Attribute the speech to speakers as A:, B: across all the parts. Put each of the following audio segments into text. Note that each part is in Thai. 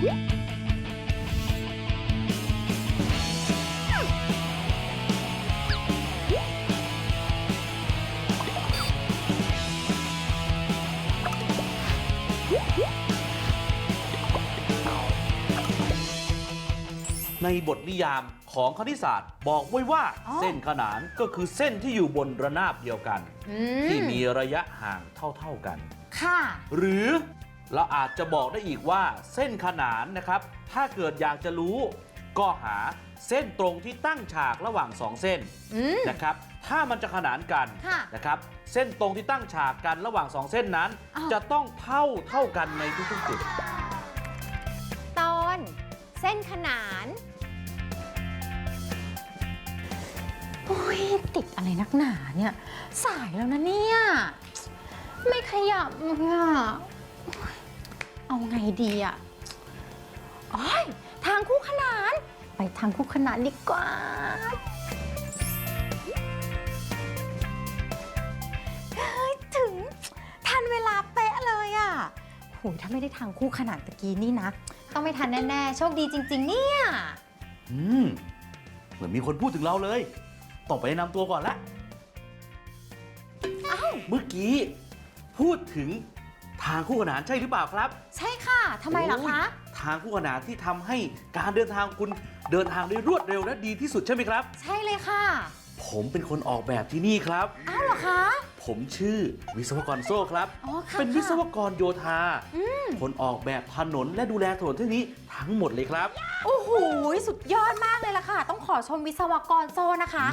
A: ในบทนิยามของคณิตศาสตร์ บอกไว้ว่า
B: อ๋อ
A: เส้นขนานก็คือเส้นที่อยู่บนระนาบเดียวกัน
B: อื
A: ที่มีระยะห่างเท่า ๆกัน
B: ค่ะ
A: หรือ เราอาจจะบอกได้อีกว่าเส้นขนานนะครับ ถ้าเกิดอยากจะรู้ ก็หาเส้นตรงที่ตั้งฉากระหว่างสองเส้น
B: อืม
A: นะครับ ถ้ามันจะขนานกัน
B: ค่ะ
A: นะครับ เส้นตรงที่ตั้งฉากกันระหว่างสองเส้นนั้น
B: อ้าว
A: จะต้องเท่าเท่ากันในทุกๆจุด
B: ตอนเส้นขนาน
C: โอ้ยติดอะไรนักหนาเนี่ย สายแล้วนะเนี่ย ไม่ขยับเลยอะโอ๊ย เอาไงดีอะโอ้ยทางคู่ขนาน ไปทางคู่ขนานดีกว่า เฮ้ย ถึง ทันเวลาเป๊ะเลยอะโหยถ้าไม่ได้ทางคู่ขนานตะกี้นี่นะ ต้องไม่ทันแน่ๆ โชคดีจริง ๆ เนี่ย
A: อืม เหมือนมีคนพูดถึงเราเลยต้องไปแนะนำตัวก่อนละ เมื่อกี้ พูดถึง ทางคู่ขนานใช่หรือเปล่าครับ
C: ใช่ค่ะทำไมล่ะคะ
A: โอ้ยทางคู่ขนานที่ทำให้การเดินทางคุณเดินทางได้รวดเร็วและดีที่สุดใช่ไหมครับ
C: ใช่เลยค่ะ
A: ผมเป็นคนออกแบบที่นี่ครับ
C: อ้าวเหรอคะ
A: ผมชื่อวิศวกรโซ่ครับ
C: อ๋อค่ะ
A: เป็นวิศว
C: ค่ะ
A: กรโยธา คนออกแบบถนนและดูแลถนนที่นี้ทั้งหมดเลยครับ
C: โอ้โห สุดยอดมากเลยล่ะค่ะ ต้องขอชมวิศวกรโซนะคะ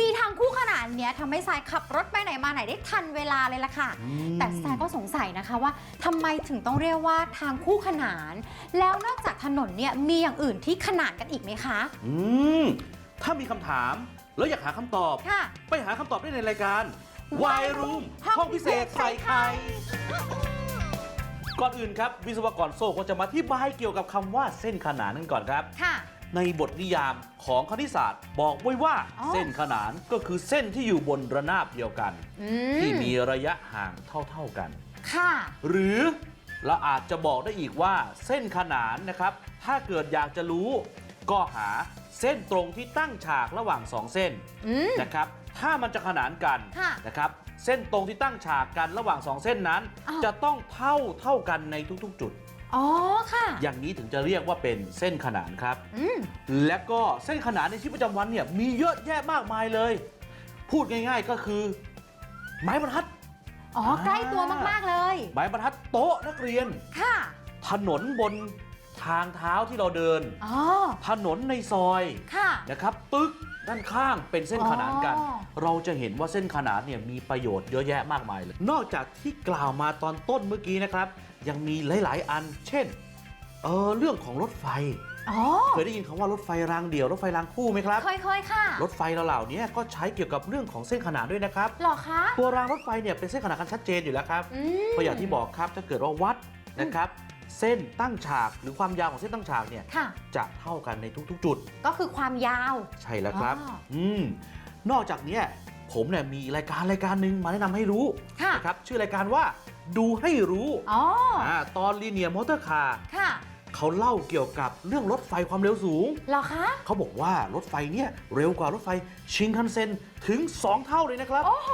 C: มีทางคู่ขนานเนี้ยทำให้สายขับรถไปไหนมาไหนได้ทันเวลาเลยล่ะค่ะ
A: อืม
C: แต่สายก็สงสัยนะคะว่าทำไมถึงต้องเรียกว่าทางคู่ขนาน แล้วนอกจากถนนเนี่ยมีอย่างอื่นที่ขนานกันอีกไหมคะ
A: อืม ถ้ามีคำถาม แล้วอยากหาคำตอบ
C: ค่ะ
A: ไปหาคำตอบได้ในรายการ
C: Why
A: Why Room
C: Room
A: ห้องพิเศษใส่ไข่ก่อนอื่นครับ วิศวกรโซ่ก็จะมาที่บายเกี่ยวกับคำว่าเส้นขนานกันก่อนครับ
B: ค่ะ
A: ในบทนิยามของคณิตศาสตร์ บอกไว้ว่า
B: อ๋อ
A: เส้นขนานก็คือเส้นที่อยู่บนระนาบเดียวกัน
B: อื
A: ที่
B: ม
A: มีระยะห่างเท่าๆกัน
B: ค่ะ
A: หรือเราอาจจะบอกได้อีกว่าเส้นขนานนะครับ ถ้าเกิดอยากจะรู้ ก็หา เส้นตรงที่ตั้งฉากระหว่างสองเส้น
B: อืม
A: นะครับ ถ้ามันจะขนานกัน
B: ค่ะ
A: นะครับ เส้นตรงที่ตั้งฉากกันระหว่างสองเส้นนั้น
B: อ้าว
A: จะต้องเท่าเท่ากันในทุกๆ จุด
B: อ๋อค่ะ
A: อย่างนี้ถึงจะเรียกว่าเป็นเส้นขนานครับ
B: อืม
A: และก็เส้นขนานในชีวิตประจำวันเนี่ยมีเยอะแยะมากมายเลย พูดง่ายๆก็คือ ไม้บรรทัด
B: อ๋อใกล้ตัวมากๆเลย
A: ไม้บรรทัดโต๊ะนักเรียน
B: ค่ะ
A: ถนนบน ทางเท้าที่เราเดิน
B: อ๋อ
A: ถนนในซอย
B: ค่ะ
A: นะครับตึกด้านข้างเป็นเส้นขนานกัน
B: อ๋อ
A: เราจะเห็นว่าเส้นขนานเนี่ยมีประโยชน์เยอะแยะมากมายเลย นอกจากที่กล่าวมาตอนต้นเมื่อกี้นะครับ ยังมีหลาย ๆ อัน เช่นเออเรื่องของรถไฟ
B: อ๋อ
A: เคยได้ยินคำว่ารถไฟรางเดี่ยวรถไฟรางคู่ไหมครับ
B: เคยเคยค่ะ
A: รถไฟเหล่านี้ก็ใช้เกี่ยวกับเรื่องของเส้นขนานด้วยนะครับ
B: หรอคะ
A: ตัวรางรถไฟเนี่ยเป็นเส้นขนานกันชัดเจนอยู่แล้วครับ
B: อืม
A: เพราะอย่างที่บอกครับถ้าเกิดว่าวัดนะครับ เส้นตั้งฉากหรือความยาวของเส้นตั้งฉากเนี่ย
B: ค่ะ
A: จะเท่ากันในทุกๆ จุด
B: ก็คือความยาว
A: ใช่แล้วครับ
B: อ๋อ
A: อืมนอกจากเนี้ยผมเนี่ยมีรายการรายการหนึ่งมาแนะนำให้รู้
B: ค่ะ
A: นะครับชื่อรายการว่าดูให้รู้
B: อ๋อ
A: อ่าตอนลีเนียมอเตอร์คาร์
B: ค่ะ
A: เขาเล่าเกี่ยวกับเรื่องรถไฟความเร็วสูง
B: เหรอคะ
A: เขาบอกว่ารถไฟเนี่ยเร็วกว่ารถไฟชินคันเซ็นถึง 2 เท่าเลยนะครับ
B: โอ้โห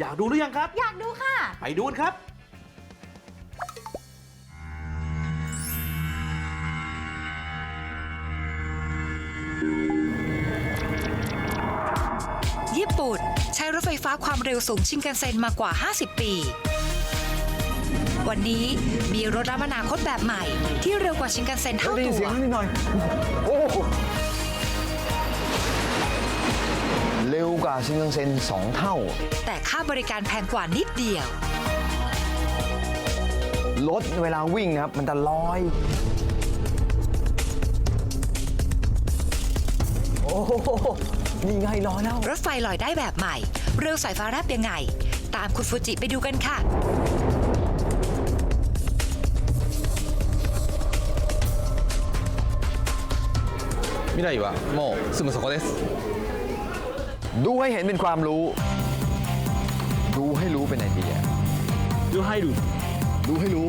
A: อยากดูหรือยังครับ
B: อยากดูค่ะ
A: ไปดูกันครับ
D: ใช้รถไฟฟ้าความเร็วสูงชินกันเซ็นมากว่า 50 ปี วันนี้มีรถรามนาคตแบบใหม่ ที่เร็วกว่าชินกันเซ็นเท่า
E: ได้ยิ
D: ตั
E: น
D: ว
E: เสียงนิดหน่อย โอ้โหเร็วกว่าชินคันเซ็นสองเท่า
D: แต่ค่าบริการแพงกว่านิดเดียว
E: รถเวลาวิ่งนะครับ มันจะลอย โอ้โห นี่ไงลอยแล้ว
D: รถไฟลอยได้แบบใหม่ เร็วสายฟ้าแลบยังไง ตามคุณฟูจิไปดูกันค่ะ
F: 未来はもうすぐそこです
E: ดูให้เห็นเป็นความรู้ ดูให้รู้เป็นไอเดีย
G: ルハイル
E: ดูให้รู้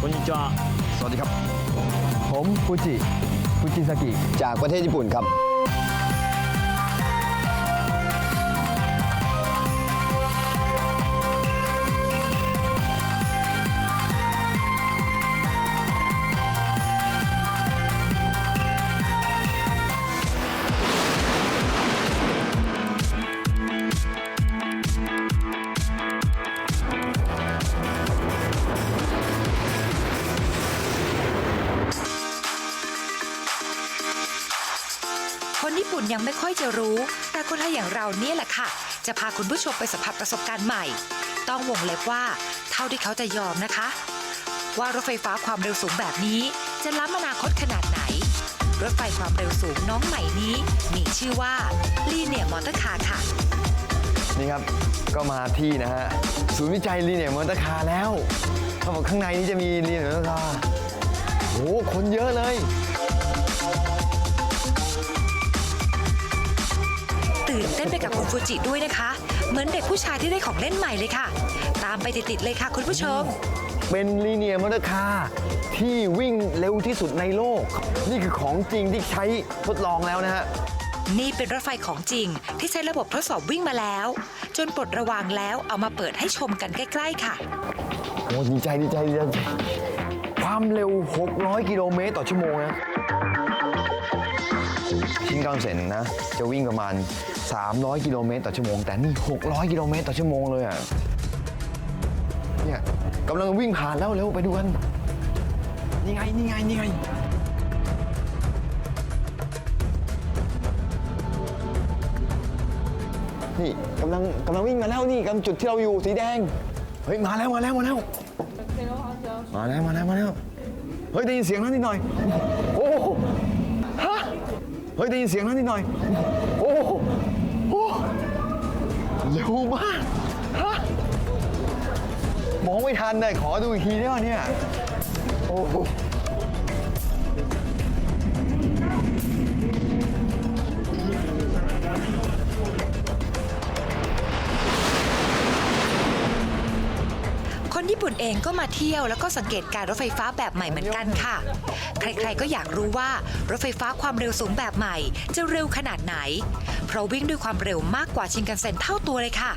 G: こんにちは
E: สวัสดีครับ ผมฟูจิ ฟูจิซากิ
G: จากประเทศญี่ปุ่นครับ
D: อย่างเราเนี่ยแหละค่ะ จะพาคุณผู้ชมไปสัมผัสประสบการณ์ใหม่ ต้องวงเล็บว่า เท่าที่เขาจะยอมนะคะ ว่ารถไฟฟ้าความเร็วสูงแบบนี้ จะล้ำอนาคตขนาดไหน รถไฟความเร็วสูงน้องใหม่นี้ มีชื่อว่าลีเนียมอเตอร์คาร์ค่ะ
E: นี่ครับก็มาที่นะฮะศูนย์วิจัยลีเนียมอเตอร์คาร์แล้วเขาบอกข้างในนี้จะมีลีเนียมอเตอร์คาร์โอ้คนเยอะเลย
D: นเต้นไปกับคุณฟูจิด้วยนะคะ เหมือนเด็กผู้ชายที่ได้ของเล่นใหม่เลยค่ะ ตามไปติดๆเลยค่ะ คุณผู้ชม
E: เป็นลีเนียมอเตอร์คาร์ที่วิ่งเร็วที่สุดในโลก นี่คือของจริงที่ใช้ทดลองแล้วนะฮะ
D: นี่เป็นรถไฟของจริงที่ใช้ระบบทดสอบวิ่งมาแล้ว จนปลดระวางแล้วเอามาเปิดให้ชมกันใกล้ๆค่ะ
E: โอ้ดีใจดีใจดีใจ ความเร็ว 600 กิโลเมตรต่อชั่วโมงนะ ชินคันเซ็นนะ จะวิ่งประมาณ 300 กิโลเมตรต่อชั่วโมง แต่นี่ 600 กิโลเมตรต่อชั่วโมงเลยอะ เนี่ยกำลังวิ่งผ่านแล้วเร็วไปดูกัน นี่ไง นี่ไง นี่ไงนี่กำลังกำลังวิ่งมาแล้วนี่กำจุดที่เราอยู่สีแดง เฮ้ยมาแล้วมาแล้วมาแล้วมาแล้วมาแล้วมาแล้วเฮ้ยได้ยินเสียงนั้นนิดหน่อย โอ้ฮะ เฮ้ยได้ยินเสียงแล้วนิดหน่อย โอ้โหโอ้เร็วมากฮะมองไม่ทันเลยขอดูอีกทีได้ไหมเนี่ย โอ้โห
D: ญี่ปุ่นเองก็มาเที่ยวแล้วก็สังเกตการรถไฟฟ้าแบบใหม่เหมือนกันค่ะ ใครๆก็อยากรู้ว่ารถไฟฟ้าความเร็วสูงแบบใหม่ จะเร็วขนาดไหน เพราะวิ่งด้วยความเร็วมากกว่าชินกันเซ็นเท่าตัวเลยค่ะ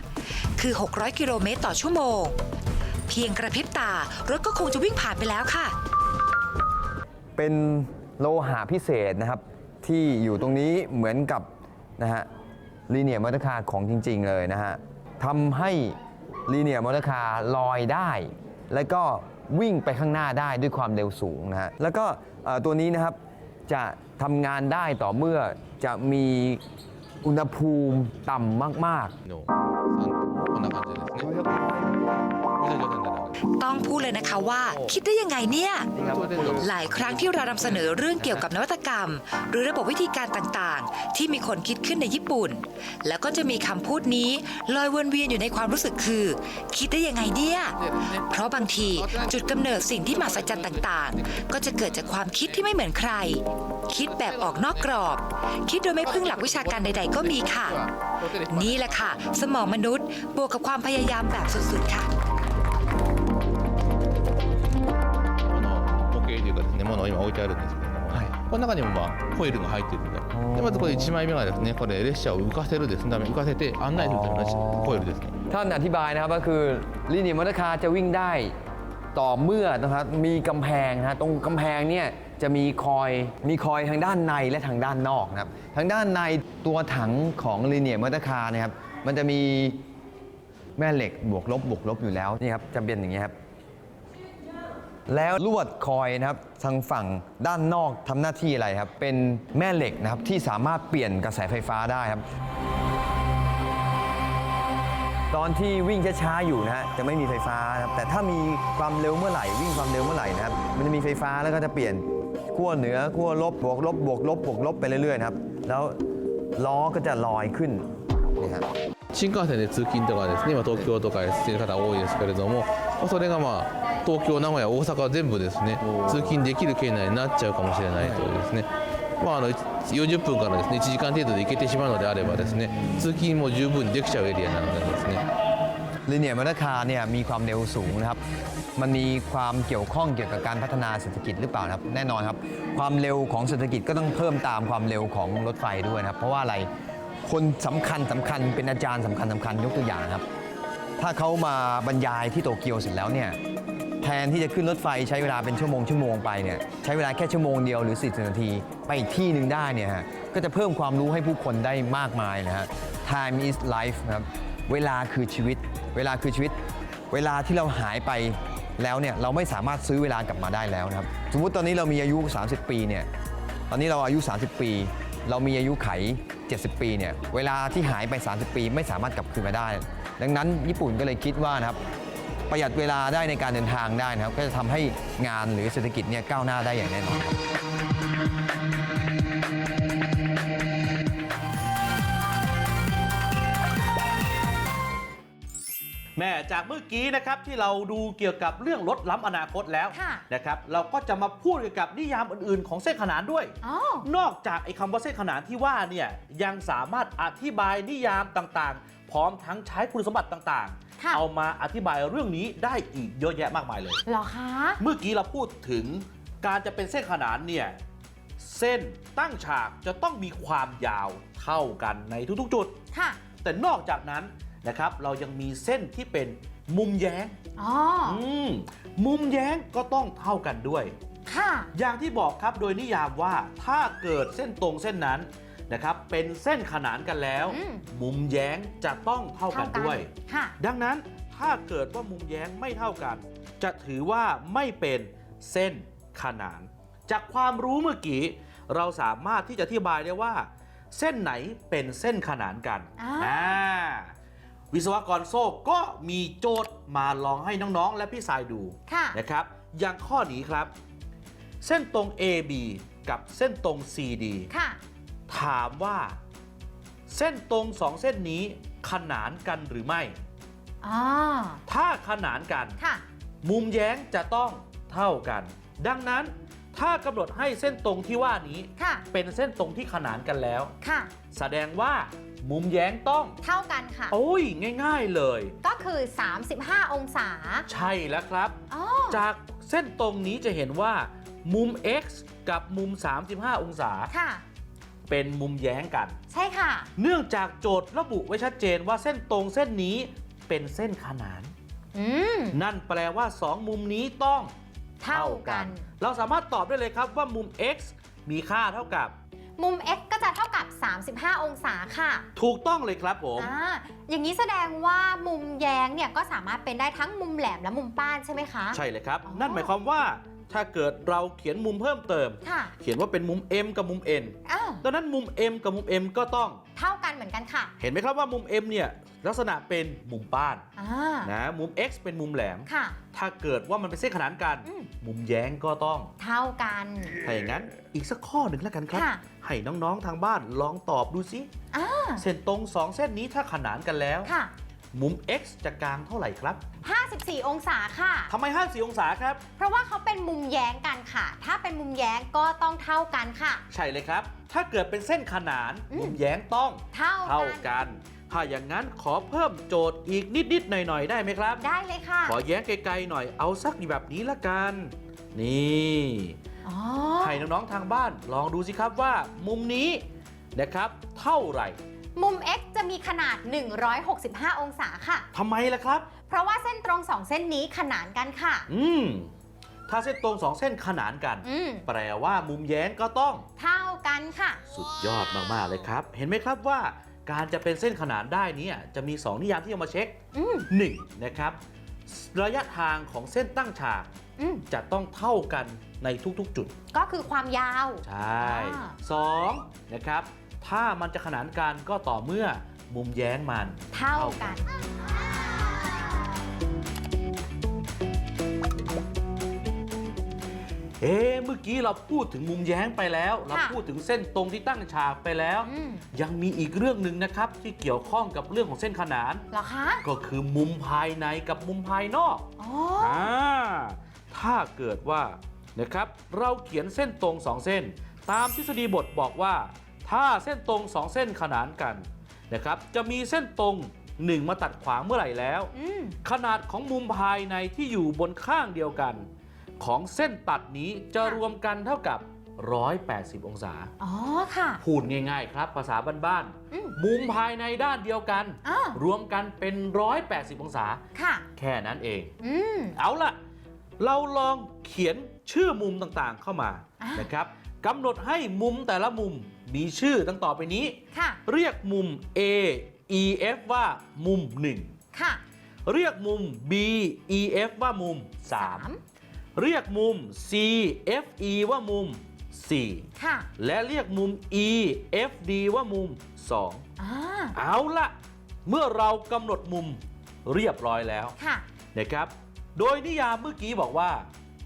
D: คือ 600 กิโลเมตรต่อชั่วโมง เพียงกระพริบตารถก็คงจะวิ่งผ่านไปแล้วค่ะ
E: เป็นโลหะพิเศษนะครับ ที่อยู่ตรงนี้เหมือนกับนะฮะลีเนียมอเตอร์คาร์ของจริง ๆ เลยนะฮะทำให้ ลีเนียมอเตอร์คาร์ลอยได้ แล้วก็วิ่งไปข้างหน้าได้ด้วยความเร็วสูงนะฮะแล้วก็ตัวนี้นะครับจะทำงานได้ต่อเมื่อจะมีอุณหภูมิต่ำมาก
F: ๆ No.
D: ต้องพูดเลยนะคะว่า คิดได้ยังไงเนี่ย หลายครั้งที่เรานำเสนอเรื่องเกี่ยวกับนวัตกรรม หรือระบบวิธีการต่างๆ ที่มีคนคิดขึ้นในญี่ปุ่น แล้วก็จะมีคำพูดนี้ลอยวนเวียนอยู่ในความรู้สึกคือ คิดได้ยังไงเนี่ย เพราะบางทีจุดกำเนิดสิ่งที่มหัศจรรย์ต่างๆ ก็จะเกิดจากความคิดที่ไม่เหมือนใคร คิดแบบออกนอกกรอบ คิดโดยไม่พึ่งหลักวิชาการใด ๆ ก็มีค่ะ นี่แหละค่ะ สมองมนุษย์ บวกกับความพยายามแบบสุดๆค่ะ
F: この中にもまあコイルが入っているとでまずこれ1枚目がですねこれ列車を浮かせるですねため浮かせて案内するためのコイルですね
E: ๆ ท่านอธิบายนะครับก็คือลีเนียมอเตอร์คาร์จะวิ่งได้ต่อเมื่อนะครับมีกำแพงนะฮะตรงกำแพงเนี่ยจะมีคอยมีคอยทางด้านในและทางด้านนอกนะครับทางด้านในตัวถังของลีเนียมอเตอร์คาร์นะครับมันจะมีแม่เหล็กบวกลบบวกลบอยู่แล้วนี่ครับจะเป็นอย่างนี้ยครับ แล้วลวดคอยนะครับทางฝั่งด้านนอกทำหน้าที่อะไรครับ เป็นแม่เหล็กนะครับที่สามารถเปลี่ยนกระแสไฟฟ้าได้ครับ ตอนที่วิ่งช้าๆอยู่นะฮะจะไม่มีไฟฟ้านะครับแต่ถ้ามีความเร็วเมื่อไหร่วิ่งความเร็วเมื่อไหร่นะครับมันจะมีไฟฟ้าแล้วก็จะเปลี่ยนขั้วเหนือขั้วลบบวกลบบวกลบบวกลบไปเรื่อยๆนะครับแล้วล้อก็จะลอยขึ้นนี่ครับ
F: 新幹線で通勤とかですね今東京とかしている方多いですけれどもまあそれがまあ 東京名古屋大阪全部ですね通勤できる圏内になっちゃうかもしれないというですねまあ、あの40分からですね1時間程度で行けてしまうのであればですね通勤も十分にできちゃうエリアなのでですね
E: ลิเนียมอเตอร์คาร์เนี่ยมีความเร็วสูงนะครับ มันมีความเกี่ยวข้องเกี่ยวกับการพัฒนาเศรษฐกิจหรือเปล่านะครับ แน่นอนครับ ความเร็วของเศรษฐกิจก็ต้องเพิ่มตามความเร็วของรถไฟด้วยนะครับ เพราะว่าอะไร คนสำคัญสำคัญเป็นอาจารย์สำคัญสำคัญยกตัวอย่างนะครับ ถ้าเขามาบรรยายที่โตเกียวเสร็จแล้วเนี่ย แทนที่จะขึ้นรถไฟใช้เวลาเป็นชั่วโมงชั่วโมงไปเนี่ยใช้เวลาแค่ชั่วโมงเดียวหรือ 40 นาที ไปอีกที่หนึ่งได้เนี่ยฮะก็จะเพิ่มความรู้ให้ผู้คนได้มากมายนะฮะ time is life ครับเวลาคือชีวิต เวลาคือชีวิต เวลาที่เราหายไปแล้วเนี่ยเราไม่สามารถซื้อเวลากลับมาได้แล้วนะครับสมมุติตอนนี้เรามีอายุ 30 ปีเนี่ยตอนนี้เราอายุ 30 ปี เรามีอายุไข 70 ปีเนี่ยเวลาที่หายไป 30 ปี ไม่สามารถกลับคืนมาได้ ดังนั้นญี่ปุ่นก็เลยคิดว่านะครับ ประหยัดเวลาได้ในการเดินทางได้นะครับ ก็จะทำให้งานหรือเศรษฐกิจเนี่ยก้าวหน้าได้อย่างแน่นอน
A: แม่จากเมื่อกี้นะครับที่เราดูเกี่ยวกับเรื่องลดล้ำอนาคตแล้ว
B: ค่ะ
A: นะครับเราก็จะมาพูดเกี่ยวกับนิยามอื่นๆ ของเส้นขนานด้วย
B: อ๋อ
A: นอกจากไอ้คำว่าเส้นขนานที่ว่าเนี่ยยังสามารถอธิบายนิยามต่างๆ พร้อมทั้งใช้คุณสมบัติต่าง
B: ค่ะ
A: ๆ เอามาอธิบายเรื่องนี้ได้อีกเยอะแยะมากมายเลย
B: เหรอคะ
A: เมื่อกี้เราพูดถึงการจะเป็นเส้นขนานเนี่ยเส้นตั้งฉากจะต้องมีความยาวเท่ากันในทุกๆ จุด
B: ค่ะ
A: แต่นอกจากนั้นนะครับเรายังมีเส้นที่เป็นมุมแย้ง
B: อ๋อ
A: อืมมุมแย้งก็ต้องเท่ากันด้วย
B: ค่ะ
A: อย่างที่บอกครับโดยนิยามว่าถ้าเกิดเส้นตรงเส้นนั้น นะครับเป็นเส้นขนานกันแล้ว
B: อืม
A: มุมแย้งจะต้องเท่ากัน ด้วย
B: ค่ะ
A: ดังนั้นถ้าเกิดว่ามุมแย้งไม่เท่ากัน จะถือว่าไม่เป็นเส้นขนาน จากความรู้เมื่อกี้เราสามารถที่จะอธิบายได้ว่า เส้นไหนเป็นเส้นขนานกัน
B: อ่า
A: อ่าวิศวกรโซ่ก็มีโจทย์มาลองให้น้องๆ และพี่สายดู
B: ค่ะ
A: นะครับ อย่างข้อนี้ครับ เส้นตรง AB กับเส้นตรง CD
B: ค่ะ
A: ถามว่า เส้นตรงสองเส้นนี้ขนานกันหรือไม่
B: อ๋อ
A: ถ้าขนานกัน
B: ค่ะ
A: มุมแย้งจะต้องเท่ากัน ดังนั้นถ้ากำหนดให้เส้นตรงที่ว่านี้
B: ค่ะ
A: เป็นเส้นตรงที่ขนานกันแล้ว
B: ค่ะ
A: แสดงว่ามุมแย้งต้อง
B: เท่ากันค่ะ
A: โอ้ยง่าย ๆเลย
B: ก็คือ 35 องศา
A: ใช่แล้วครับ
B: อ๋อ
A: จากเส้นตรงนี้จะเห็นว่า มุม x กับมุม 35 องศา
B: ค่ะ
A: เป็นมุมแย้งกัน
B: ใช่ค่ะ
A: เนื่องจากโจทย์ระบุไว้ชัดเจนว่าเส้นตรงเส้นนี้เป็นเส้นขนาน
B: อืม
A: นั่นแปลว่า 2 มุมนี้ต้อง
B: เท่ากัน
A: เราสามารถตอบได้เลยครับว่ามุม x มีค่าเท่ากับ
B: มุม x ก็จะเท่ากับ 35 องศาค่ะ
A: ถูกต้องเลยครับผม
B: อ่าอย่างนี้แสดงว่ามุมแย้งเนี่ยก็สามารถเป็นได้ทั้งมุมแหลมและมุมป้านใช่ไหมคะ
A: ใช่เลยครับ
B: อ๋อ
A: นั่นหมายความว่า ถ้าเกิดเราเขียนมุมเพิ่มเติม
B: ค่ะ
A: เขียนว่าเป็นมุม m กับมุม n
B: อ้าว
A: ดังนั้นมุม m กับมุม m ก็ต้อง
B: เท่ากันเหมือนกันค่ะ
A: เห็นไหมครับว่ามุม m เนี่ยลักษณะเป็นมุมป้าน
B: อ่า
A: นะมุม x เป็นมุมแหลม
B: ค่ะ
A: ถ้าเกิดว่ามันเป็นเส้นขนานกัน
B: อืม
A: มุมแย้งก็ต้อง
B: เท่ากัน
A: ถ้าอย่างนั้นอีกสักข้อหนึ่งแล้วกันครับ
B: ค่ะ
A: ให้น้องๆทางบ้านลองตอบดูสิ
B: อ่า
A: เส้นตรงสองเส้นนี้ถ้าขนานกันแล้ว
B: ค่ะ
A: มุม x จะกลางเท่าไหร่ครับ
B: 54 องศาค่ะ
A: ทำไม 54 องศาครับ
B: เพราะว่าเขาเป็นมุมแย้งกันค่ะ ถ้าเป็นมุมแย้งก็ต้องเท่ากันค่ะ
A: ใช่เลยครับ ถ้าเกิดเป็นเส้นขนาน
B: อืม
A: มุมแย้งต้อง
B: เท่า
A: เท่า
B: กัน
A: กัน ถ้าอย่างนั้นขอเพิ่มโจทย์อีกนิด ๆ หน่อย ๆ ได้ไหมครับ
B: ได้เลยค่ะ
A: ขอแย้งไกล ๆ หน่อยเอาสักแบบนี้ละกัน นี่
B: อ๋อ
A: ให้น้อง ๆ ทางบ้านลองดูสิครับว่า มุมนี้นะครับ เท่าไหร่
B: มุม x จะมีขนาด 165 องศาค่ะ
A: ทำไมล่ะครับ
B: เพราะว่าเส้นตรง2เส้นนี้ขนานกันค่ะ
A: อืม ถ้าเส้นตรงสองเส้นขนานกัน
B: อืม
A: แปลว่ามุมแย้งก็ต้อง
B: เท่ากันค่ะ
A: สุดยอดมาก ๆ เลยครับ เห็นไหมครับว่า การจะเป็นเส้นขนานได้เนี้จะมี 2 นิยามที่เอามาเช็ค
B: อืม
A: 1. นะครับ ระยะทางของเส้นตั้งฉาก
B: อืม
A: จะต้องเท่ากันในทุกๆ จุด
B: ก็คือความยาว
A: ใช่
B: อ่า
A: สองนะครับ ถ้ามันจะขนานกันก็ต่อเมื่อมุมแย้งมัน
B: เท่ากัน
A: เอ๊ะเมื่อกี้เราพูดถึงมุมแย้งไปแล้ว เรา
B: ค่ะ
A: พูดถึงเส้นตรงที่ตั้งฉากไปแล้ว
B: อืม
A: ยังมีอีกเรื่องหนึ่งนะครับ ที่เกี่ยวข้องกับเรื่องของเส้นขนาน
B: เหรอคะ
A: ก็คือมุมภายในกับมุมภายนอก
B: อ๋อ
A: อ่าถ้าเกิดว่านะครับเราเขียนเส้นตรงสองเส้น ตามทฤษฎีบทบอกว่า ถ้าเส้นตรงสองเส้นขนานกันนะครับจะมีเส้นตรง 1 มาตัดขวางเมื่อไหร่แล้ว
B: อืม
A: ขนาดของมุมภายในที่อยู่บนข้างเดียวกัน ของเส้นตัดนี้จะรวมกันเท่ากับ 180 องศา
B: อ๋อค่ะ
A: พูดง่ายๆครับ ภาษาบ้าน
B: อืม
A: ๆมุมภายในด้านเดียวกัน
B: อ่าร
A: วมกันเป็น 180 องศา
B: ค่ะ
A: แค่นั้นเอง
B: อืม
A: เอาล่ะ เราลองเขียนชื่อมุมต่างๆเข้ามา
B: อะ
A: นะครับ กำหนดให้มุมแต่ละมุมมีชื่อดังต่อไปนี้
B: ค่ะ
A: เรียกมุม A E F ว่ามุม
B: ค่ะ
A: 1เรียกมุม B E F ว่ามุม 3 เรียกมุม C F E ว่ามุม 4
B: ค่ะ
A: และเรียกมุม E F D ว่ามุม 2
B: อ่า
A: เอาล่ะเมื่อเรากำหนดมุมเรียบร้อยแล้ว
B: ค่ะ
A: นะครับ โดยนิยามเมื่อกี้บอกว่า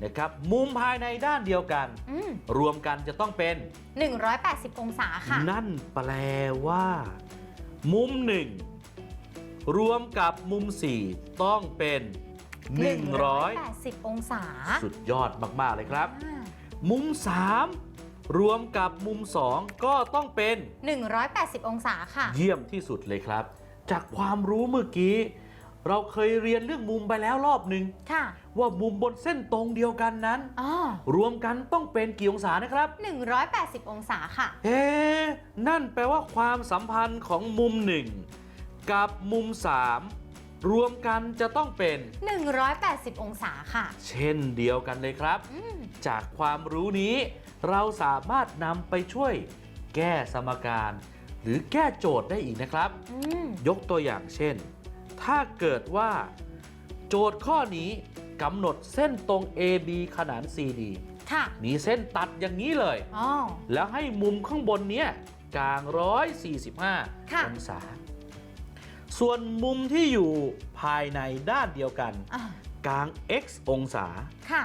A: นะครับมุมภายในด้านเดียวกัน
B: อืม
A: รวมกันจะต้องเป็น
B: 180 องศาค่ะ
A: นั่นแปลว่า มุมหนึ่งรวมกับมุม 4 ต้องเป็น 100
B: 180 องศา
A: สุดยอดมาก ๆ เลยครับ
B: อ่า
A: มุม 3 รวมกับมุม 2 ก็ต้องเป็น
B: 180 องศาค่ะ
A: เยี่ยมที่สุดเลยครับ จากความรู้เมื่อกี้ เราเคยเรียนเรื่องมุมไปแล้วรอบหนึ่ง
B: ค่ะ
A: ว่ามุมบนเส้นตรงเดียวกันนั้น
B: อ๋อ
A: รวมกันต้องเป็นกี่องศานะครับ
B: 180 องศาค่ะ
A: เอ๊ะนั่นแปลว่าความสัมพันธ์ของมุมหนึ่งกับมุม 3 รวมกันจะต้องเป็น
B: 180 องศาค่ะ
A: เช่นเดียวกันเลยครับ
B: อืม
A: จากความรู้นี้ เราสามารถนำไปช่วย แก้สมการ หรือแก้โจทย์ได้อีกนะครับ
B: อืม
A: ยกตัวอย่างเช่น ถ้าเกิดว่าโจทย์ข้อนี้กำหนดเส้นตรง AB ขนาน CD
B: ค่ะ
A: มีเส้นตัดอย่างนี้เลย
B: อ๋อ
A: แล้วให้มุมข้างบนเนี้ยกลาง145
B: ค่ะ
A: องศา ส่วนมุมที่อยู่ภายในด้านเดียวกัน
B: อ่าก
A: ลาง x องศา
B: ค่ะ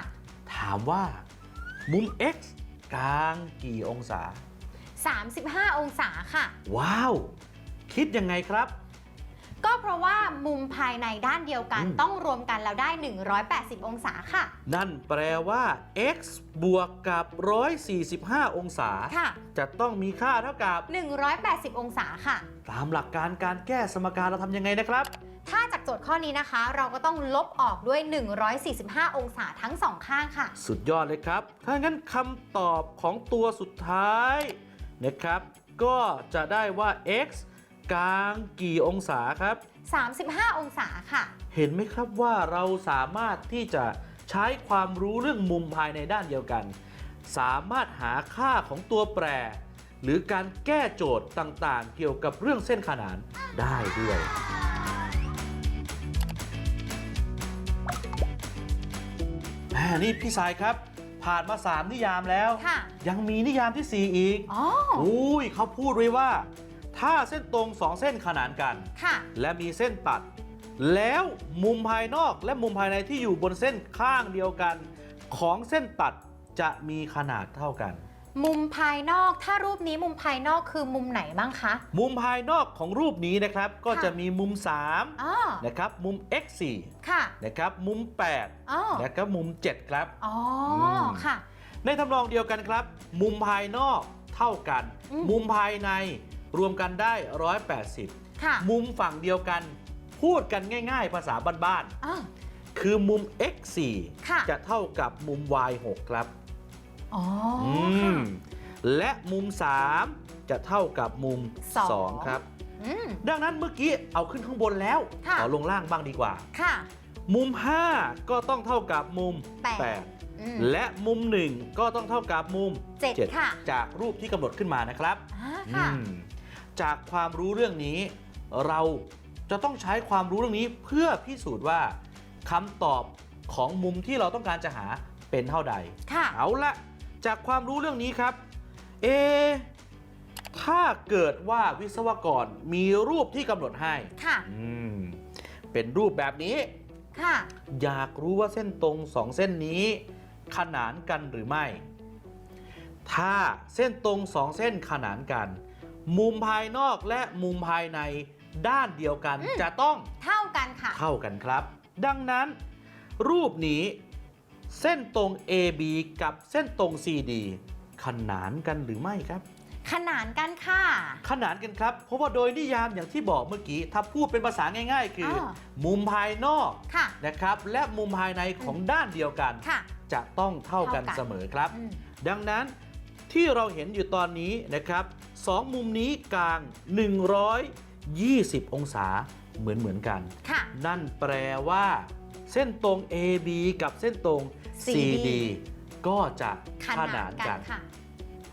A: ถามว่า มุม x กลางกี่องศา
B: 35 องศาค่ะ
A: ว้าว คิดยังไงครับ
B: ก็เพราะว่ามุมภายในด้านเดียวกัน
A: อืม
B: ต้องรวมกันแล้วได้ 180 องศาค่ะ
A: นั่นแปลว่า x บวกกับ 145 องศา
B: ค่ะ
A: จะต้องมีค่าเท่ากับ
B: 180 องศาค่ะ
A: ตามหลักการการแก้สมการเราทำยังไงนะครับ
B: ถ้าจากโจทย์ข้อนี้นะคะ เราก็ต้องลบออกด้วย 145 องศาทั้งสองข้างค่ะ
A: สุดยอดเลยครับ ถ้างั้นคำตอบของตัวสุดท้ายนะครับ ก็จะได้ว่า x กลางกี่องศาครับ
B: 35 องศาค่ะ
A: เห็นไหมครับว่าเราสามารถที่จะใช้ความรู้เรื่องมุมภายในด้านเดียวกัน สามารถหาค่าของตัวแปร หรือการแก้โจทย์ต่างๆ เกี่ยวกับเรื่องเส้นขนานได้ด้วย แหมนี่พี่สายครับ ผ่านมา 3 นิยามแล้ว
B: ค่ะ
A: ยังมีนิยามทีสี่4 อีก
B: อ๋อ
A: อุ้ยเขาพูดไว้ว่า ถ้าเส้นตรงสองเส้นขนานกัน
B: ค่ะ
A: และมีเส้นตัด แล้วมุมภายนอกและมุมภายในที่อยู่บนเส้นข้างเดียวกัน ของเส้นตัดจะมีขนาดเท่ากัน
B: มุมภายนอก ถ้ารูปนี้มุมภายนอกคือมุมไหนบ้างคะ
A: มุมภายนอกของรูปนี้นะครับ ก็
B: ค่ะ
A: จะมีมุม
B: อ๋อ
A: 3นะครับ มุม x
B: ค่ะ
A: 4นะครับ มุม
B: อ๋อ
A: 8และก็มุม 7 ครับ
B: อ๋ออ
A: ม
B: ค่ะ
A: ในทำนองเดียวกันครับ มุมภายนอกเท่ากัน
B: อืม
A: มุมภายใน รวมกันได้ 180
B: ค่ะ
A: มุมฝั่งเดียวกัน พูดกันง่าย ๆ ภาษาบ้านๆ
B: อ๋อ
A: คือมุม x
B: ค่ะ
A: 4จะเท่ากับมุม y 6ครับ
B: อ๋อ
A: อื
B: ค่ะ
A: มและมุม 3 จะเท่ากับมุม
B: สอง
A: 2 ครับ
B: อืม
A: ดังนั้นเมื่อกี้เอาขึ้นข้างบนแล้ว
B: ค่ะ
A: ขอลงล่างบ้างดีกว่า
B: ค่ะ
A: มุม 5 ก็ต้องเท่ากับมุม
B: แปดอืม
A: 8และมุม 1 ก็ต้องเท่ากับมุม
B: เจ็ดค่ะ
A: จากรูปที่กำหนดขึ้นมานะครับ
B: อ่าค่ะ
A: อืม จากความรู้เรื่องนี้ เราจะต้องใช้ความรู้เรื่องนี้เพื่อพิสูจน์ว่าคำตอบของมุมที่เราต้องการจะหาเป็นเท่าใด
B: ค่ะ
A: เอาละจากความรู้เรื่องนี้ครับ เอะถ้าเกิดว่าวิศวกรมีรูปที่กำหนดให้
B: ค่ะ
A: อืมเป็นรูปแบบนี้
B: ค่ะ
A: อยากรู้ว่าเส้นตรงสองเส้นนี้ ขนานกันหรือไม่ ถ้าเส้นตรงสองเส้นขนานกัน มุมภายนอกและมุมภายในด้านเดียวกัน
B: อืม
A: จะต้อง
B: เท่ากันค่ะ
A: เท่ากันครับ ดังนั้น รูปนี้ เส้นตรง AB กับเส้นตรง CD ขนานกันหรือไม่ครับ
B: ขนานกันค่ะ
A: ขนานกันครับ เพราะว่าโดยนิยามอย่างที่บอกเมื่อกี้ ถ้าพูดเป็นภาษาง่าย ๆ คืออ
B: อ
A: มุมภายนอก
B: ค่ะ
A: นะครับ และมุมภายในของด้านเดียวกัน
B: ค่ะ
A: จะต้องเท่ากัน
B: เท่ากัน
A: เสมอครับ
B: อืม
A: ดังนั้น ที่เราเห็นอยู่ตอนนี้นะครับสองมุมนี้กลาง 120 องศาเหมือนเหมือนๆกัน
B: ค่ะ
A: นั่นแปลว่า เส้นตรง AB กับเส้นตรง
B: CD
A: CD ก็จะ
B: ข
A: ข
B: นานา
A: นน
B: กั
A: กันน
B: ค่ะ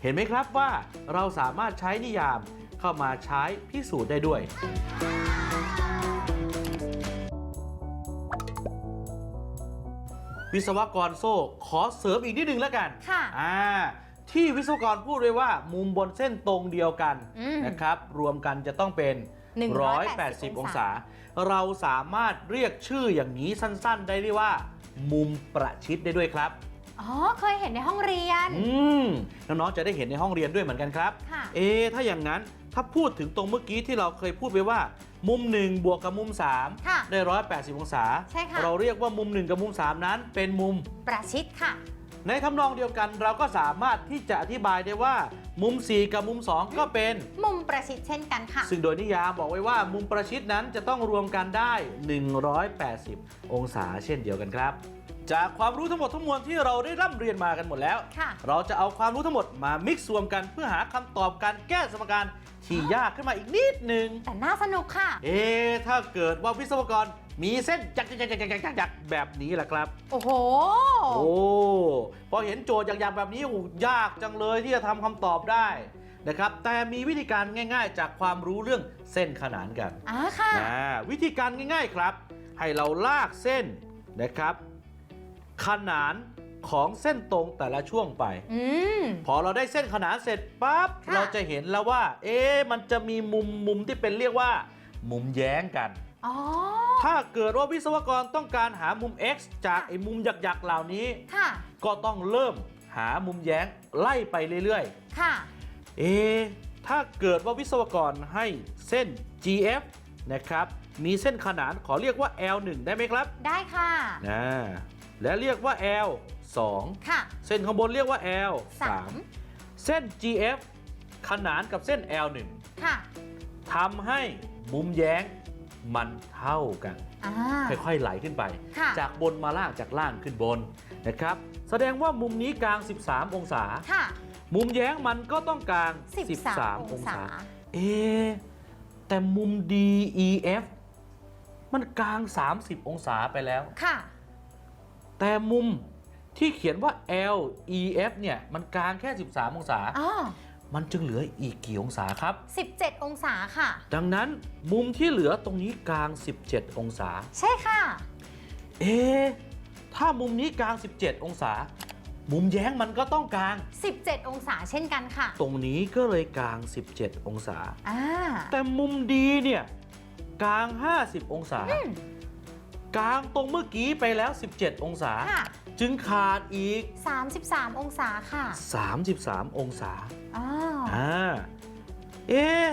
A: เห็นไหมครับว่าเราสามารถใช้นิยามเข้ามาใช้พิสูจน์ได้ด้วย วิศวกรโซ่ขอเสริมอีกนิดนึงแล้วกัน
B: ค่ะ
A: อ่า ที่วิศวกรพูดไว้ว่ามุมบนเส้นตรงเดียวกัน
B: อืม
A: นะครับ รวมกันจะต้องเป็น
B: 180
A: 180 องศา เราสามารถเรียกชื่ออย่างนี้สั้นๆ ได้เรียกว่า มุมประชิดได้ด้วยครับ
B: อ๋อ เคยเห็นในห้องเรียน
A: อืมน้องๆจะได้เห็นในห้องเรียนด้วยเหมือนกันครับ
B: ค่ะ
A: เอะถ้าอย่างนั้นถ้าพูดถึงตรงเมื่อกี้ที่เราเคยพูดไปว่า มุม 1 บวกกับมุม3
B: ค่ะ
A: ได้ 180 องศา
B: ใช่ค่ะ
A: เราเรียกว่ามุม 1 กับมุม 3 นั้นเป็นมุม
B: ประชิดค่ะ
A: ในทำนองเดียวกันเราก็สามารถที่จะอธิบายได้ว่า มุม 4 กับมุม 2 ก็เป็น
B: มุมประชิดเช่นกันค่ะ
A: ซึ่งโดยนิยามบอกไว้ว่ามุมประชิดนั้นจะต้องรวมกันได้ 180 องศาเช่นเดียวกันครับ จากความรู้ทั้งหมดทั้งมวลที่เราได้ร่ำเรียนมากันหมดแล้ว
B: ค่ะ
A: เราจะเอาความรู้ทั้งหมดมามิกซ์รวมกันเพื่อหาคำตอบการแก้สมการที่ยากขึ้นมาอีกนิดหนึ่ง
B: แต่น่าสนุกค่ะ
A: เอ๊ะถ้าเกิดว่าวิศวกร มีเส้นจักรจักรจักรจักรจักรจักรแบบนี้แหละครับ
B: โอ้โห
A: โอ้พอเห็นโจทย์อย่างๆแบบนี้โอ้ยากจังเลยที่จะทำคำตอบได้นะครับ แต่มีวิธีการง่าย ๆ จากความรู้เรื่องเส้นขนานกัน
B: อ่าค่ะ
A: อ่าวิธีการง่าย ๆครับ ให้เราลากเส้นนะครับ ขนานของเส้นตรงแต่ละช่วงไป
B: อืม
A: พอเราได้เส้นขนานเสร็จปั๊บ
B: ค่ะ
A: เราจะเห็นแล้วว่า เอ๊ะมันจะมีมุมมุมที่เป็นเรียกว่า มุมแย้งกัน
B: อ๋อ
A: ถ้าเกิดว่าวิศวกรต้องการหามุม x จากไอ้มุมหยักๆเหล่านี้
B: ค่ะ
A: ก็ต้องเริ่มหามุมแย้งไล่ไปเรื่อย
B: ค่ะ
A: ๆ เอ๊ะถ้าเกิดว่าวิศวกรให้เส้น GF นะครับ มีเส้นขนานขอเรียกว่า L1 ได้ไหมครับ
B: ได้ค่ะ
A: นะและเรียกว่า L2
B: ค่ะ
A: เส้นข้างบนเรียกว่า L3
B: สาม
A: เส้น GF ขนานกับเส้น L1
B: ค่ะ
A: ทำให้มุมแย้ง มันเท่ากัน
B: อ่า
A: ค่อยๆไหลขึ้นไป
B: ค่ะ
A: จากบนมาล่างจากล่างขึ้นบนนะครับ แสดงว่ามุมนี้กลาง 13 องศา
B: ค่ะ
A: มุมแย้งมันก็ต้องกลาง
B: 13
A: 13
B: องศา
A: เอะแต่มุม DEF มันกลาง 30 องศาไปแล้ว
B: ค่ะ
A: แต่มุมที่เขียนว่า LEF เนี่ย มันกลางแค่ 13 องศา
B: อ๋อ
A: มันจึงเหลืออีกกี่องศาครับ
B: 17 องศาค่ะ
A: ดังนั้นมุมที่เหลือตรงนี้กลาง 17 องศา
B: ใช่ค่ะ
A: เอ๊ะถ้ามุมนี้กลาง 17 องศา มุมแย้งมันก็ต้องกลาง
B: 17 องศาเช่นกันค่ะ
A: ตรงนี้ก็เลยกลาง 17 องศา
B: อ่า
A: แต่มุมดีเนี่ยกลาง 50 องศา
B: อืม
A: กลางตรงเมื่อกี้ไปแล้ว 17 องศา
B: ค่ะ
A: จึงขาดอีก
B: 33 องศาค่ะ
A: 33 องศา
B: อ๋อ
A: อ่าเอ๊ะ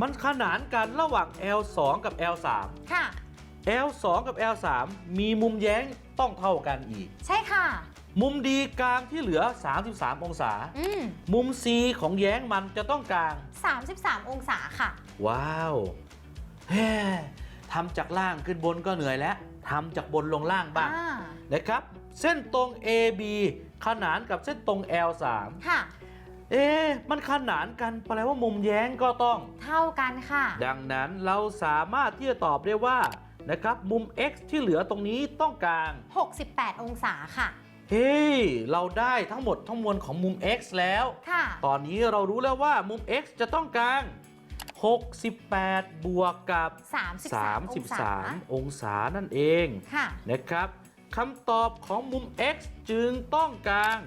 A: มันขนานกันระหว่าง L2 กับ L3
B: ค่ะ
A: L2 กับ L3 มีมุมแย้งต้องเท่ากันอีก
B: ใช่ค่ะ
A: มุมดีกลางที่เหลือ 33 องศา
B: อืม
A: มุม C ของแย้งมันจะต้องกลาง
B: 33 องศาค่ะ
A: ว้าวเฮ้ทำจากล่างขึ้นบนก็เหนื่อยแล้วทำจากบนลงล่างบ้าง
B: อ่า
A: นะครับ เส้นตรง AB ขนานกับเส้นตรง L3
B: ค่ะ
A: เอ๊ะมันขนานกันแปลว่ามุมแย้งก็ต้อง
B: เท่ากันค่ะ
A: ดังนั้นเราสามารถที่จะตอบได้ว่านะครับมุม x ที่เหลือตรงนี้ต้องกลาง
B: 68 องศาค่ะ
A: เฮ้ยเราได้ทั้งหมดทั้งมวลของมุม x แล้ว
B: ค่ะ
A: ตอนนี้เรารู้แล้วว่ามุม x จะต้องกลาง 68 บวกกับ
B: 33 องศา
A: 33 องศานั่นเอง
B: ค่ะ
A: นะครับ คำตอบของมุม x จึงต้องกลาง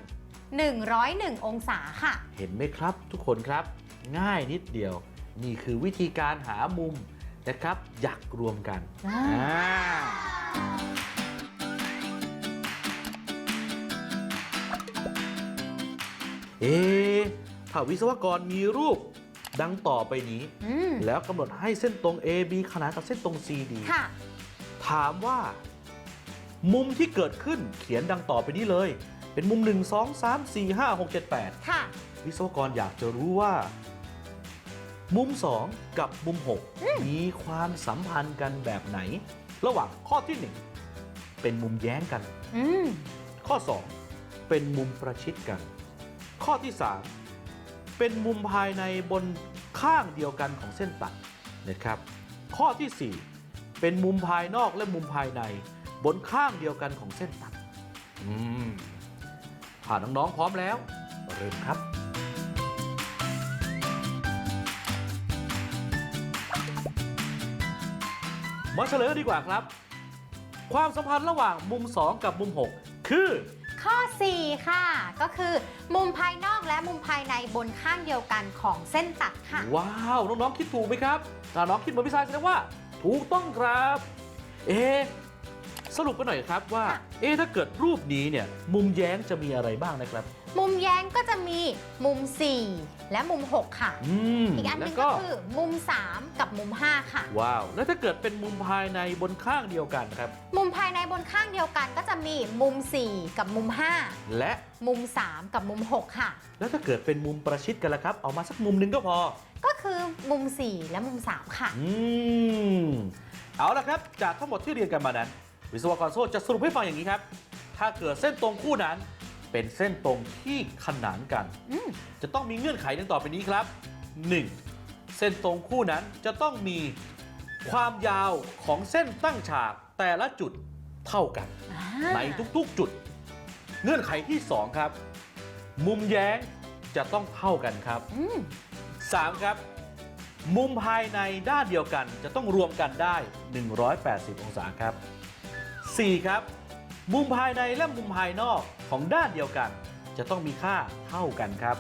B: 101 องศาค่ะ
A: เห็นไหมครับทุกคนครับ ง่ายนิดเดียว นี่คือวิธีการหามุมนะครับหยักรวมกัน
B: อ่า
A: อ่า เอ๊ะถ้าวิศวกรมีรูปดังต่อไปนี้
B: อืม
A: แล้วกำหนดให้เส้นตรง AB ขนานกับเส้นตรง CD
B: ค่ะ
A: ถามว่า มุมที่เกิดขึ้นเขียนดังต่อไปนี้เลย เป็นมุม 1 2 3 4 5 6 7 8
B: ค่ะ
A: วิศวกรอยากจะรู้ว่า มุม 2 กับมุม 6 มีความสัมพันธ์กันแบบไหน ระหว่างข้อที่ 1 เป็นมุมแย้งกัน
B: อืม
A: ข้อ 2 เป็นมุมประชิดกัน ข้อที่ 3 เป็นมุมภายในบนข้างเดียวกันของเส้นตัดนะครับ ข้อทีสี่4 เป็นมุมภายนอกและมุมภายใน บนข้างเดียวกันของเส้นตัดอืมผ่านน้องๆพร้อมแล้ว เริ่มครับ มาเฉลยกันดีกว่าครับ ความสัมพันธ์ระหว่างมุม 2 กับมุม 6 คือ
B: ข้อ 4 ค่ะ ก็คือ มุมภายนอกและมุมภายในบนข้างเดียวกันของเส้นตัดค่ะ
A: ว้าว น้องๆคิดถูกไหมครับ ถ้าน้องคิดเหมือนพี่ชายแสดงว่า ถูกต้องครับ เอะ สรุปกันหน่อยครับว่า เอะถ้าเกิดรูปนี้เนี่ยมุมแย้งจะมีอะไรบ้างนะครับ
B: มุมแย้งก็จะมีมุม 4 และมุม 6 ค่ะ
A: อืม
B: อีกอันห
A: แล้
B: นึ
A: ว
B: ง
A: ก็
B: ก็คือมุม 3 กับมุม 5 ค่ะ
A: ว้าว แล้วถ้าเกิดเป็นมุมภายในบนข้างเดียวกันครับ
B: มุมภายในบนข้างเดียวกันก็จะมีมุม 4 กับมุม
A: และ
B: 5 มุม 3 กับมุม 6 ค่ะ
A: แล้วถ้าเกิดเป็นมุมประชิดกันละครับ เอามาสักมุมหนึ่งก็พอ
B: ก็คือมุม 4 และมุม 3 ค่ะ
A: อืม เอาละครับ จากทั้งหมดที่เรียนกันมานั้น วิศวกรโซ่จะสรุปให้ฟังอย่างนี้ครับ ถ้าเกิดเส้นตรงคู่นั้นเป็นเส้นตรงที่ขนานกัน
B: อืม
A: จะต้องมีเงื่อนไขดังต่อไปนี้ครับ 1. เส้นตรงคู่นั้นจะต้องมีความยาวของเส้นตั้งฉากแต่ละจุดเท่ากัน ในทุกๆจุด เงื่อนไขที่ 2 ครับ มุมแย้งจะต้องเท่ากันครับ
B: อืม
A: 3ครับ มุมภายในด้านเดียวกันจะต้องรวมกันได้ 180 องศาครับ 4 ครับ มุมภายในและมุมภายนอกของด้านเดียวกัน จะต้องมีค่าเท่ากันครับ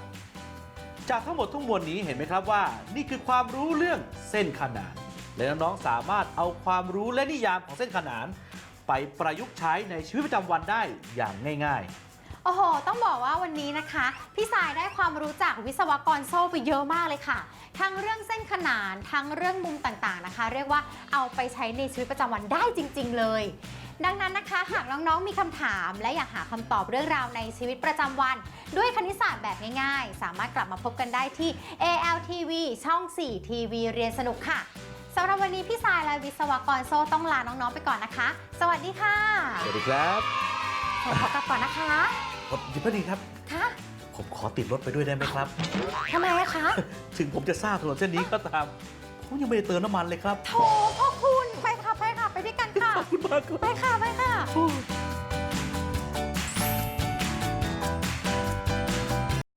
A: จากทั้งหมดทั้งมวลนี้เห็นไหมครับว่า นี่คือความรู้เรื่องเส้นขนาน และน้องๆสามารถเอาความรู้และนิยามของเส้นขนาน ไปประยุกต์ใช้ในชีวิตประจำวันได้อย่างง่าย ๆ
B: โอ้โห ต้องบอกว่าวันนี้นะคะ พี่สายได้ความรู้จากวิศวกรโซ่ไปเยอะมากเลยค่ะ ทั้งเรื่องเส้นขนาน ทั้งเรื่องมุมต่างๆนะคะ เรียกว่าเอาไปใช้ในชีวิตประจำวันได้จริง ๆ เลย ดังนั้นนะคะหากน้องๆมีคำถามและอยากหาคำตอบเรื่องราวในชีวิตประจำวัน ด้วยคณิตศาสตร์แบบง่ายๆ สามารถกลับมาพบกันได้ที่ ALTV ช่อง 4 ทีวีเรียนสนุกค่ะสำหรับวันนี้พี่สายและวิศวกรโซ่ต้องลาน้องๆไปก่อนนะคะ สวัสดีค่ะ
A: สวัสดีครับ
B: ขอกลับก่อนนะคะ
A: ผมยิพอดีครับ
B: ค่ะ
A: ผมขอติดรถไปด้วยได้ไหมครับ
B: ทำไมอะคะ
A: ถึงผมจะทราบถนนเส้นนี้ก็ตาม ผมยังไม่ได้เติมน้ำมันเลยครับ
B: โถพ่อคุณไปค่ะไปค่ะ ไปด้วยกันค่ะ
A: ขอบคุณมากครับ
B: ไปค่ะไปค่ะ